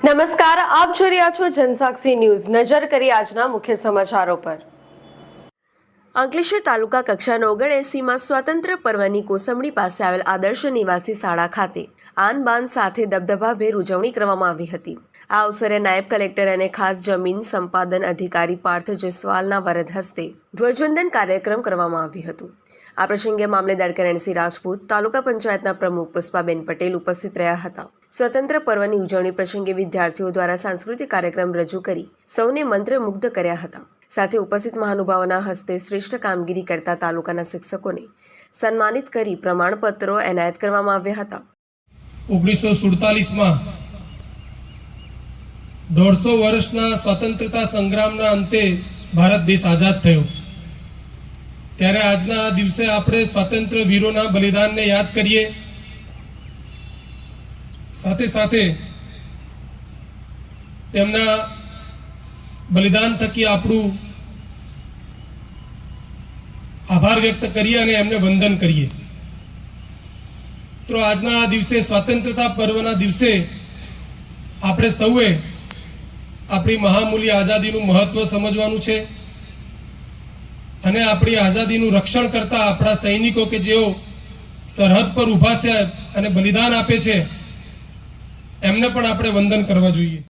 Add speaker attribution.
Speaker 1: નમસ્કાર, આપ જોઈ રહ્યા છો જનસાક્ષી ન્યૂઝ. નજર કરી આજના મુખ્ય સમાચારો પર. અંકલેશ્વર તાલુકા કક્ષાનો ઓગણ એસીમાં સ્વાતંત્ર્ય પર્વની કોસંબડી પાસે આવેલ આદર્શ નિવાસી શાળા ખાતે આન બાન સાથે દબદબાભેર ઉજવણી કરવામાં આવી હતી. આ અવસરે નાયબ કલેક્ટર અને ખાસ જમીન સંપાદન અધિકારી પાર્થ જયસ્વાલના વરદ હસ્તે ધ્વજવંદન કાર્યક્રમ કરવામાં આવ્યું હતું. આ પ્રસંગે મામલેદાર કરણસિંહ રાજપૂત, તાલુકા પંચાયતના પ્રમુખ પુષ્પાબેન પટેલ ઉપસ્થિત રહ્યા હતા. સ્વતંત્ર પર્વની ઉજવણી પ્રસંગે વિદ્યાર્થીઓ દ્વારા સાંસ્કૃતિક કાર્યક્રમ રજૂ કરી સૌને મંત્રમુગ્ધ કર્યા હતા. સાથે ઉપસ્થિત મહાનુભાવોના હસ્તે શ્રેષ્ઠ કામગીરી કરતા તાલુકાના શિક્ષકોને સન્માનિત કરી પ્રમાણપત્રો એનાયત કરવામાં આવ્યા હતા.
Speaker 2: ઓગણીસો સુડતાલીસમાં દોઢસો વર્ષના સ્વતંત્રતા સંગ્રામના અંતે ભારત દેશ આઝાદ થયો. ત્યારે આજના આ દિવસે આપણે સ્વતંત્ર વીરોના બલિદાનને યાદ કરીએ સાથે સાથે તેમના બલિદાન થકી આપણું આભાર વ્યક્ત કરીએ અને એમને વંદન કરીએ. મિત્રો, આજના આ દિવસે સ્વાતંત્રતા પર્વના દિવસે આપણે સૌએ આપણી મહામૂલ્ય આઝાદીનું મહત્વ સમજવાનું છે અને આપણી આઝાદીનું રક્ષણ કરતા આપણા સૈનિકો કે જેઓ સરહદ પર ઊભા છે અને બલિદાન આપે છે એમને પણ આપણે વંદન કરવા જોઈએ.